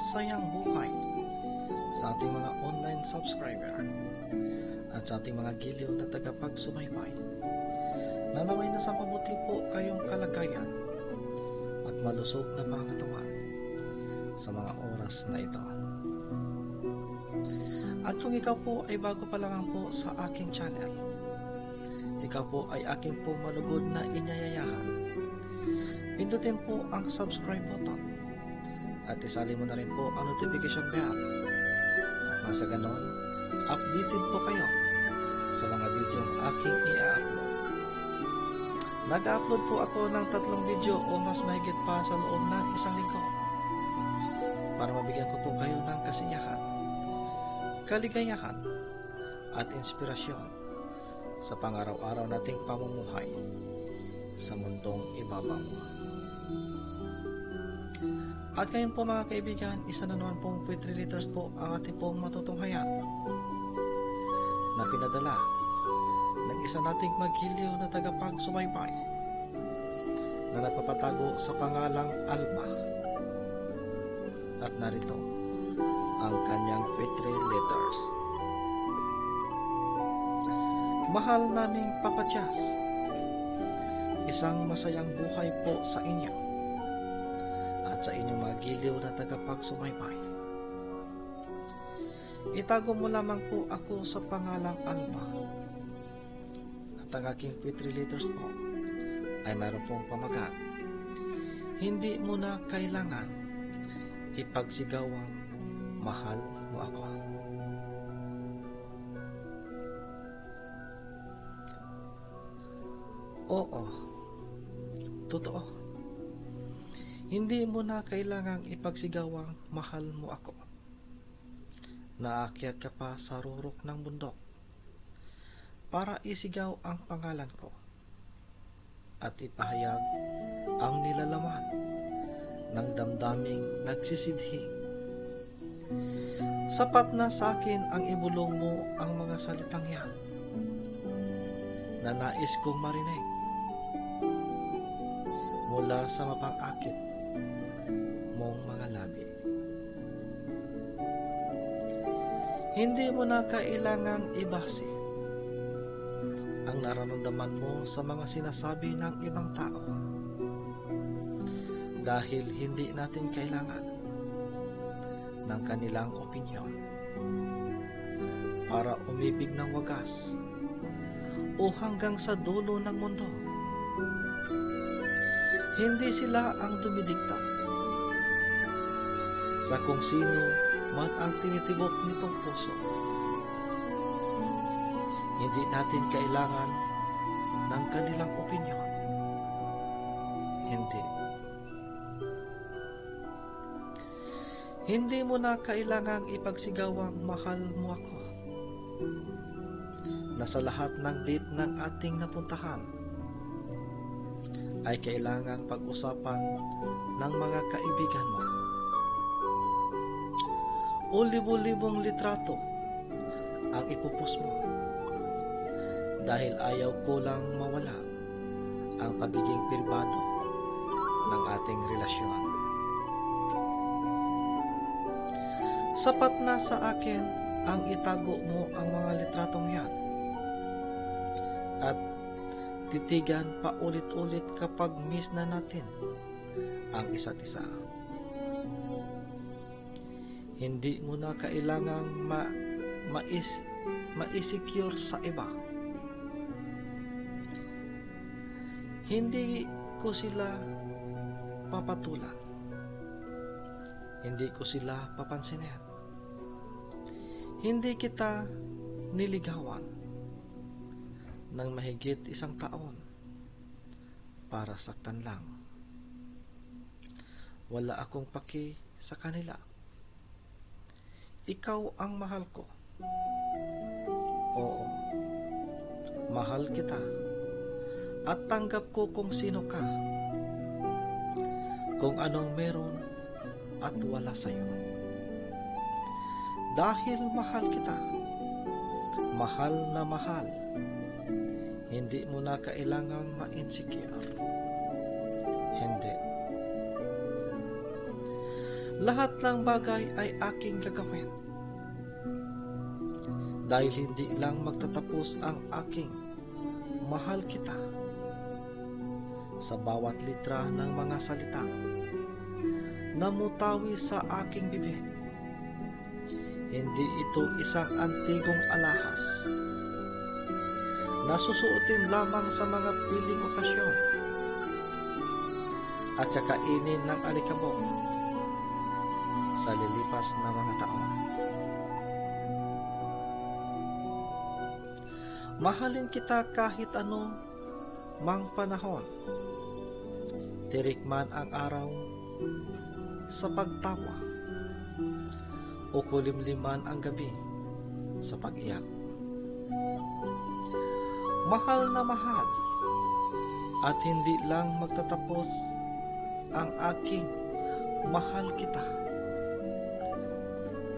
masayang buhay sa ating mga online subscriber at sa ating mga giliw na tagapagsubaybay. Nanaway na sa mabuti po kayong kalagayan at malusog na mga sa mga oras na ito. At kung ikaw po ay bago pa lamang po sa aking channel, ikaw po ay aking po malugod na inyayayahan. Pindutin po ang subscribe button at isali mo na rin po ang notification bell. Nang sa ganon, updated po kayo sa mga video aking i-upload. Nag-upload po ako ng tatlong video o mas mahigit pa sa loob ng isang linggo para mabigyan ko po kayo ng kasiyahan, kaligayahan at inspirasyon sa pangaraw-araw nating pamumuhay sa mundong ibabaw. At ngayon po mga kaibigan, isa na naman pong Poetry Letters po ang ating pong matutunghayan na pinadala ng isa nating maghiliw na tagapagsubaybay na nagpapatago sa pangalang Alma. At narito ang kanyang Poetry Letters. Mahal naming Papa Jazz, isang masayang buhay po sa inyo at sa inyong mga giliw na tagapagsubaybay. Itago mo lamang po ako sa pangalang Alma at ang aking Poetry Letters po ay mayroon pong pamagat. Hindi mo na kailangan ipagsigawang mahal mo ako. Oo, totoo. Hindi mo na kailangang ipagsigawang mahal mo ako. Naakyat ka pa sa rurok ng bundok para isigaw ang pangalan ko at ipahayag ang nilalaman ng damdaming nagsisidhi. Sapat na sa akin ang ibulong mo ang mga salitang yan na nais kong marinig mula sa mapang-akit mong mga labi. Hindi mo na kailangang ibase ang nararamdaman mo sa mga sinasabi ng ibang tao dahil hindi natin kailangan ng kanilang opinyon para umibig ng wagas o hanggang sa dulo ng mundo. Hindi sila ang dumidikta sa kung sino man ang tinitibok nitong puso. Hindi natin kailangan ng kanilang opinyon. Hindi. Hindi mo na kailangang ipagsigawang mahal mo ako. Na sa lahat ng date ng ating napuntahan ay kailangang pag-usapan ng mga kaibigan mo. O libo-libong litrato ang ipupus mo dahil ayaw ko lang mawala ang pagiging pirbado ng ating relasyon. Sapat na sa akin ang itago mo ang mga litratong yan at titigan pa ulit-ulit kapag miss na natin ang isa't isa. Hindi mo na kailangang ma mais ma-secure sa iba. Hindi ko sila papatulan. Hindi ko sila papansinin. Hindi kita niligawan ng mahigit isang taon para saktan lang. Wala akong paki sa kanila. Ikaw ang mahal ko. Oo, mahal kita at tanggap ko kung sino ka. Kung anong meron at wala sa iyo. Dahil mahal kita, mahal na mahal, hindi mo na kailangang ma-insecure. Hindi. Lahat ng bagay ay aking gagawin. Dahil hindi lang magtatapos ang aking mahal kita sa bawat litra ng mga salita namutawi sa aking bibig. Hindi ito isang antigong alahas nasusuotin lamang sa mga piling okasyon at kakainin ng alikabok sa lilipas na mga taon. Mahalin kita kahit ano mang panahon. Tirik man ang araw sa pagtawa o kulimliman ang gabi sa pag-iyak. Mahal na mahal at hindi lang magtatapos ang aking mahal kita.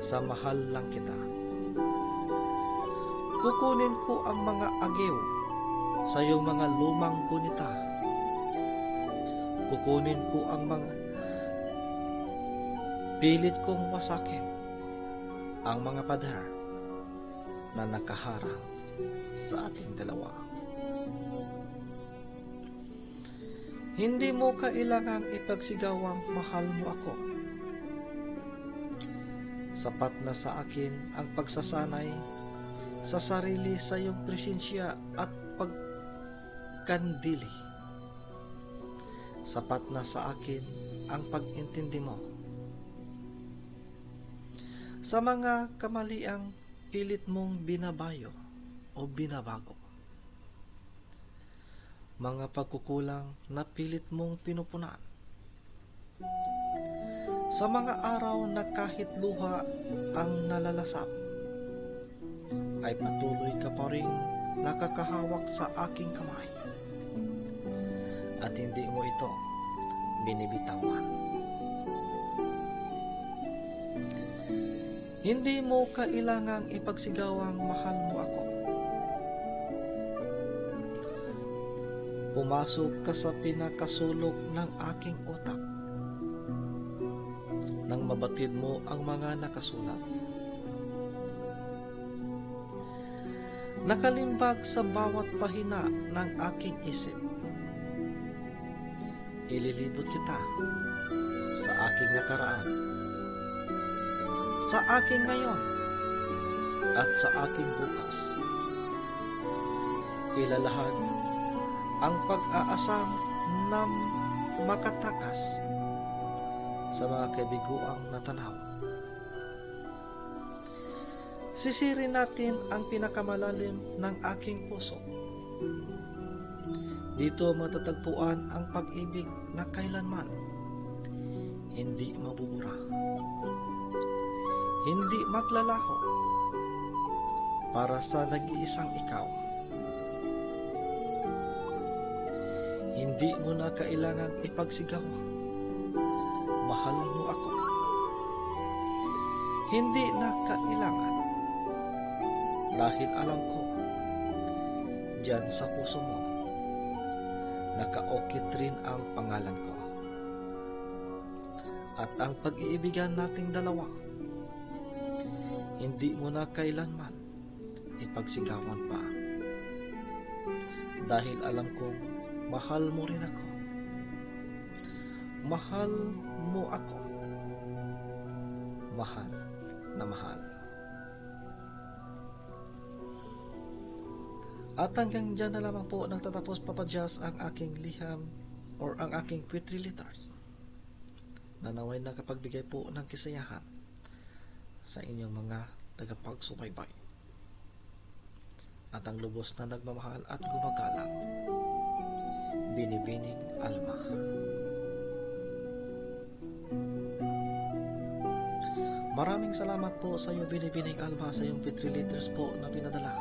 Sa mahal lang kita. Kukunin ko ang mga agiw sa iyong mga lumang gunita. Kukunin ko ang mga pilit kong wasakin ang mga pader na nakaharang sa ating dalawa. Hindi mo kailangang ipagsigawang mahal mo ako. Sapat na sa akin ang pagsasanay sa sarili sa iyong presensya at pagkandili. Sapat na sa akin ang pag-intindi mo. Sa mga kamaliang pilit mong binabayo o binabago. Mga pagkukulang na pilit mong pinupunan. Sa mga araw na kahit luha ang nalalasap, ay patuloy ka pa rin nakakahawak sa aking kamay. At hindi mo ito binibitawan. Hindi mo kailangang ipagsigawang mahal mo ako. Pumasok ka sa pinakasulok ng aking utak nang mabatid mo ang mga nakasulat. Nakalimbag sa bawat pahina ng aking isip. Ililibot kita sa aking nakaraan, sa aking ngayon, at sa aking bukas. Ilalahan ang pag-aasam na makatakas sa mga kabiguang natanaw. Sisirin natin ang pinakamalalim ng aking puso. Dito matatagpuan ang pag-ibig na kailanman hindi mabubura. Hindi maglalaho para sa nag-iisang ikaw. Hindi mo na kailangang ipagsigaw. Mahal mo ako. Hindi na kailangan. Dahil alam ko, dyan sa puso mo, nakaokit rin ang pangalan ko. At ang pag-iibigan nating dalawa, hindi mo na kailanman ipagsigawan pa. Dahil alam kong mahal mo rin ako. Mahal mo ako. Mahal na mahal. At hanggang dyan na lamang po nagtatapos papadyas ang aking liham or ang aking poetry letters na naway nakapagbigay po ng kisayahan sa inyong mga tagapagsubaybay at ang lubos na nagmamahal at gumagalang binibining alma. Maraming salamat po sa iyo binibining alma sa iyong petri letters po na pinadala.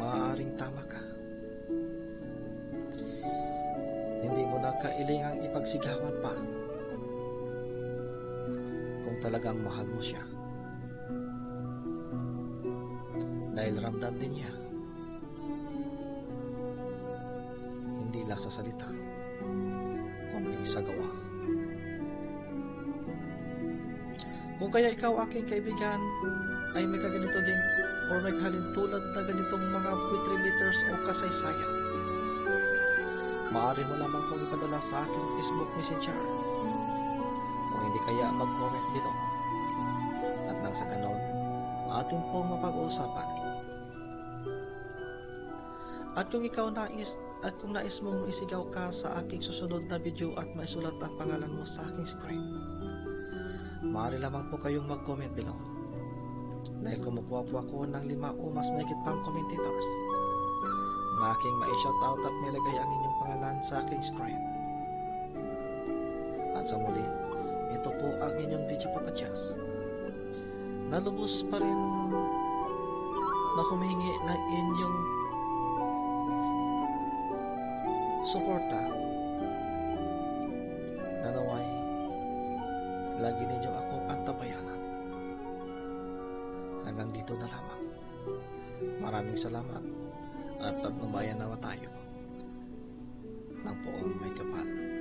Maaaring tama ka. Hindi mo na kailangang ipagsigawan pa kung talagang mahal mo siya. Dahil ramdam din niya. Hindi lang sa salita, kundi sa gawa. Kung kaya ikaw aking kaibigan ay may kaganito ding or may tulad na ganitong mga poetry letters o kasaysayan, maaari mo lamang kong ipadala sa aking Facebook Messenger kung hindi kaya mag-comment below at nang sa ganon atin pong mapag-uusapan at kung ikaw nais at kung nais mong isigaw ka sa aking susunod na video at maisulat ang pangalan mo sa aking screen, maaari lamang po kayong mag-comment below. Dahil kumukuha po ako ng lima o mas mahigit pang commentators na aking ma-shoutout at nilagay ang inyong pangalan sa aking screen. At sa muli, ito po ang inyong DJ Papa Jazz. Nalubos pa rin na humingi ng inyong suporta. Na naway lagi ninyo ako pantabayanan hanggang dito na lamang. Maraming salamat at pagnubayan nawa tayo. Ng poong may kapal